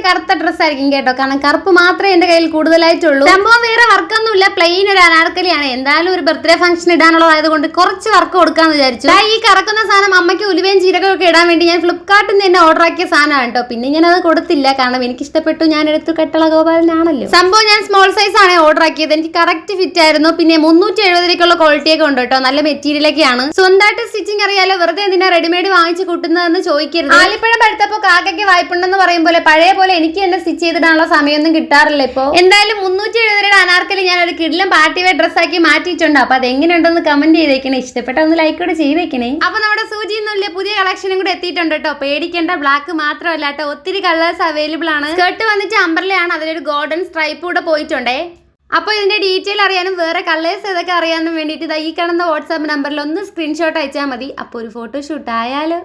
ഇങ്ങനത്തെ കറുത്ത ഡ്രസ്സ് ആയിരിക്കും കേട്ടോ. കാരണം കറുപ്പ് മാത്രമേ എന്റെ കയ്യിൽ കൂടുതലായിട്ടുള്ളൂ. സംഭവം വേറെ വർക്കൊന്നുമില്ല പ്ലെയിൻ ഒരു അനാർക്കലിയാണ്. എന്തായാലും ഒരു ബർത്ത്ഡേ ഫംഗ്ഷൻ ഇടാനുള്ളതായത് കൊണ്ട് കുറച്ച് വർക്ക് കൊടുക്കാന്ന് വിചാരിച്ചു. ഈ കറക്കുന്ന സാധനം ഉലുവയും ഇടാൻ വേണ്ടി ഞാൻ ഫ്ലിപ്കാർട്ടിൽ നിന്ന് തന്നെ ഓർഡർ ആക്കിയ സാധനമാണ് കേട്ടോ. പിന്നെ ഞാൻ അത് കൊടുത്തില്ല. കാരണം എനിക്ക് ഇഷ്ടപ്പെട്ടു ഞാൻ എടുത്തു കെട്ടള ഗോപാലനാണല്ലോ. സംഭവം ഞാൻ സ്മോൾ സൈസ് ആണ് ഓർഡർ ആക്കിയത്. എനിക്ക് കറക്റ്റ് ഫിറ്റ് ആയിരുന്നു. പിന്നെ മുന്നൂറ്റി എഴുപതിലേക്കുള്ള ക്വാളിറ്റി ഒക്കെ ഉണ്ട് കേട്ടോ. നല്ല മെറ്റീരിയൽ ഒക്കെയാണ്. സ്വന്തമായിട്ട് സ്റ്റിച്ചിങ് അറിയാലോ? വെറുതെ എന്തിനാ റെഡിമെയ്ഡ് വാങ്ങിച്ച് കൂട്ടുന്നതെന്ന് ചോദിക്കരുത്. ആലിപ്പഴം പഠിത്തപ്പോ കാക്കയ്ക്ക് വായ്പുണ്ടെന്ന് പറയും പോലെ പഴയ പോലെ എനിക്ക് തന്നെ സ്റ്റിച്ച് ചെയ്തിടാനുള്ള സമയമൊന്നും കിട്ടാറില്ല ഇപ്പോ. എന്തായാലും മുന്നൂറ്റി എഴുപതിയുടെ അനാർക്കലി ഞാൻ ഒരു കിടിലും പാർട്ടി വെയർ ഡ്രസ്സാക്കി മാറ്റിയിട്ടുണ്ട്. അപ്പൊ അത് എങ്ങനെയുണ്ടെന്ന് കമന്റ് ചെയ്തേക്കണേ. ഇഷ്ടപ്പെട്ട ഒന്ന് ലൈക്ക് കൂടെ ചെയ്തേക്കണേ. അപ്പൊ നമ്മുടെ സൂചി എന്നുള്ള പുതിയ കളക്ഷനും കൂടെ എത്തിയിട്ടുണ്ട് കേട്ടോ. പേടിക്കേണ്ട ബ്ലാക്ക് മാത്രമല്ല കേട്ടോ. ഒത്തിരി കളേഴ്സ് അവൈലബിൾ ആണ്. സ്കേർട്ട് വന്നിട്ട് അമ്പർലയാണ് അതിലൊരു ഗോൾഡൻ സ്ട്രൈപ്പ് കൂടെ പോയിട്ടുണ്ടേ. അപ്പോൾ ഇതിന്റെ ഡീറ്റെയിൽ അറിയാനും വേറെ കളേഴ്സ് ഏതൊക്കെ അറിയാനും വേണ്ടിയിട്ട് ഈ കാണുന്ന വാട്സാപ്പ് നമ്പറിൽ ഒന്ന് സ്ക്രീൻഷോട്ട് അയച്ചാൽ മതി. അപ്പോൾ ഒരു ഫോട്ടോഷൂട്ട് ആയാലോ?